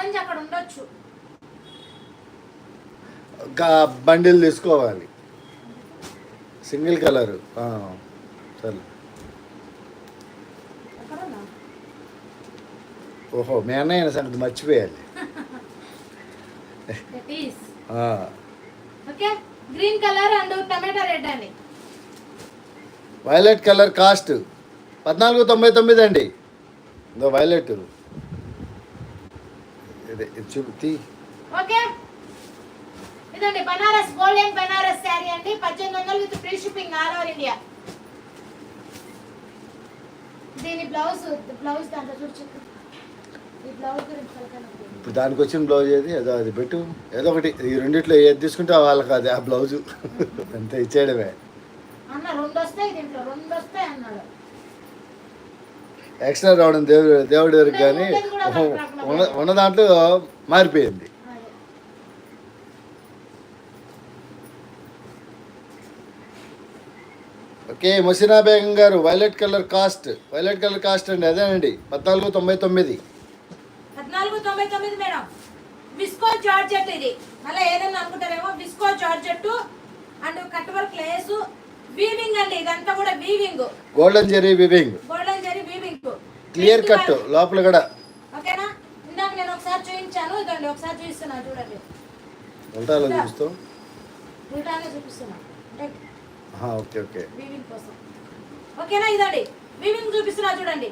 Orange అక్కడ ఉండొచ్చు. Bundle తీసుకోవాలి. Single colour. సరే ఓహో మీ అన్నయ్య సంగతి మర్చిపోయాలి. Green colour and tomato red అండి వైలెట్ కలర్ కాస్ట్ పద్నాలుగు తొంభై తొమ్మిది అండి. ఇదో వైలెట్. ఇది చూపి. ఓకే? ఇదండి బనారస్ గోల్డెన్ బనారస్ శారీ అండి. పద్దెనిమిది వందలు with free shipping all over India. దీని బ్లౌజ్ బ్లౌజ్ దాంట్లో చూసి ఈ బ్లౌజ్ గురించి పలకనండి. ఇప్పుడు దానికి వచ్చిన బ్లౌజ్ ఏది? ఏదో అది పెట్టు. ఏదో ఒకటి ఈ రెండిట్లో ఏది తీసుకుంటే వాళ్ళకి అది ఆ బ్లౌజు. అంతే ఇచ్చేయడమే. అన్న రెండు వస్తాయి దీంట్లో రెండు వస్తాయి అన్నాడు. ఎక్స్ట్రా రావడం దేవుడు దేవుడి వరకు కానీ ఉన్న దాంట్లో మారిపోయింది. ఓకే ముసినా బేగం గారు violet colour cost violet colour cost అండి అదేనండి పద్నాలుగు తొంభై తొమ్మిది. పద్నాలుగు తొంభై తొమ్మిది మేడం. విస్కో జార్జెట్ ఇది. మళ్ళీ ఏదైనా అనుకుంటారేమో visco georgette and cut work lace weaving అండి ఇదంతా కూడా weaving. Golden zari weaving. Clear cut లోపల కూడా. ఓకేనా? ఇందాక నేను ఒకసారి చూపించాను ఇదండి ఒకసారి చూపిస్తున్నా చూడండి. ఉంటాలో చూస్తూ ఉల్టానే చూపిస్తున్నా. అంటే ఆహా, ఓకే ఓకే. వీవింగ్ కోసం. ఓకేనా ఇదండి. వీవింగ్ చూపిస్తున్నా చూడంండి.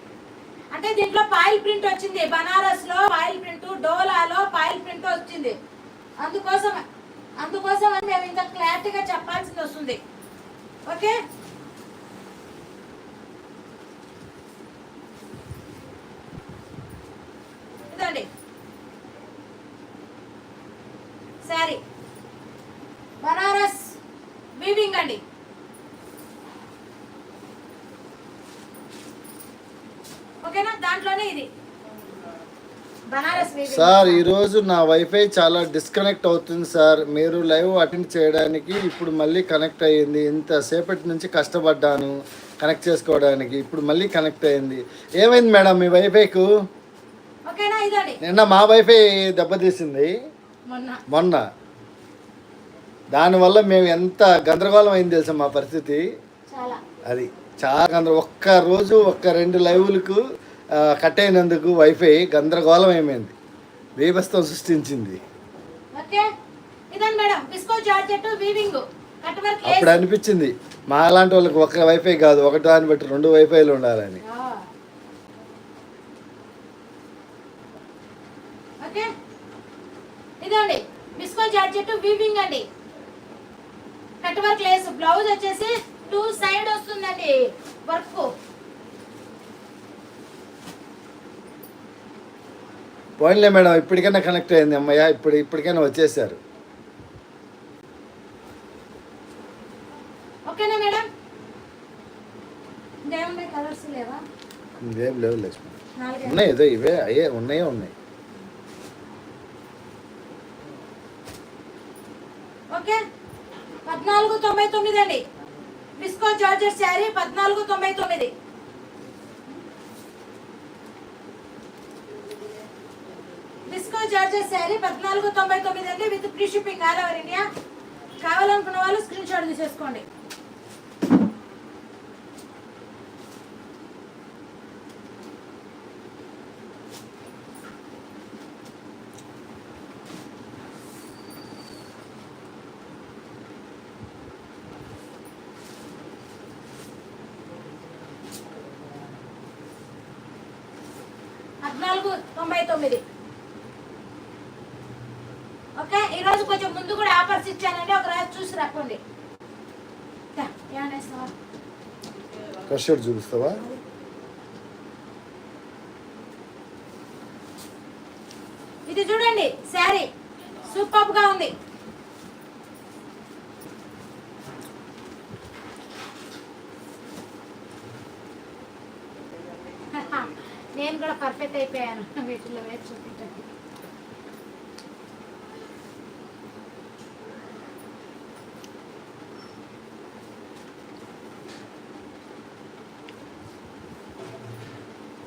అంటే దీంట్లో పాయిల్ ప్రింట్ వచ్చింది. బనారస్లో పాయిల్ ప్రింట్ డోలాలో పాయిల్ ప్రింట్ వచ్చింది. అందుకోసం అందుకోసం అని మేము ఇంకా క్లారిటీగా చెప్పాల్సింది వస్తుంది. ఓకే ఇదండి సారీ బనారస్ వీవింగ్ అండి. ఓకేనా? దాంట్లోనే ఇది. సార్ ఈరోజు నా వైఫై చాలా డిస్కనెక్ట్ అవుతుంది సార్. మీరు లైవ్ అటెండ్ చేయడానికి ఇప్పుడు మళ్ళీ కనెక్ట్ అయ్యింది. ఇంతసేపటి నుంచి కష్టపడ్డాను కనెక్ట్ చేసుకోవడానికి. ఇప్పుడు మళ్ళీ కనెక్ట్ అయ్యింది. ఏమైంది మేడం మీ వైఫైకు నిన్న మా వైఫై దెబ్బతీసింది. మొన్న. దానివల్ల మేము ఎంత గందరగోళం అయింది తెలుసా మా పరిస్థితి? అది చాలా గందర ఒక్క రోజు ఒక్క రెండు లైవ్లకు కట్ అయినందుకు వైఫై గందరగోళం అయిపోయింది. బీభత్సం సృష్టించింది. అప్పుడు అనిపించింది మా లాంటి వాళ్ళకి ఒక వైఫై కాదు ఒక దాన్ని బట్టి రెండు వైఫైలు ఉండాలని. ఓకే. ఇదండి బిస్కో జార్జెట్ వీవింగ్ అండి. కట్ వర్క్ లేస్ బ్లౌజ్ వచ్చేసి టూ సైడ్ వస్తుందండి వర్క్ పోయినలే మేడం ఇప్పటికైనా కనెక్ట్ అయింది అమ్మయ్య ఇప్పుడు ఇప్పటికైనా వచ్చేసారు. ఓకేనా మేడం? ఇంకేమున్నాయి కలర్స్ లేవా? లేవు లక్ష్మి. ఉన్నాయి ఏదో ఇవే అయ్యే ఉన్నాయే ఉన్నాయి ఓకే పద్నాలుగు తొంభై తొమ్మిది అండి. బిస్కో జార్జెట్ శారీ పద్నాలుగు తొంభై తొమ్మిది. మిస్కో జార్జెట్ శారీ పద్నాలుగు తొంభై తొమ్మిది అండి. With free shipping all over India కావాలనుకున్న వాళ్ళు స్క్రీన్ షాట్ తీసేసుకోండి. పద్నాలుగు తొంభై తొమ్మిది. ఓకే ఈరోజు కొంచెం ముందు కూడా ఆఫర్స్ ఇచ్చానండి. ఒక రోజు చూసి రాకండి? కష్టపడి చూపిస్తావా? ఇది చూడండి శారీ. సూపర్గా ఉంది. నేను కూడా పర్ఫెక్ట్ అయిపోయాను. వీటిలో వేసి చూపించండి.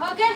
ఓకే.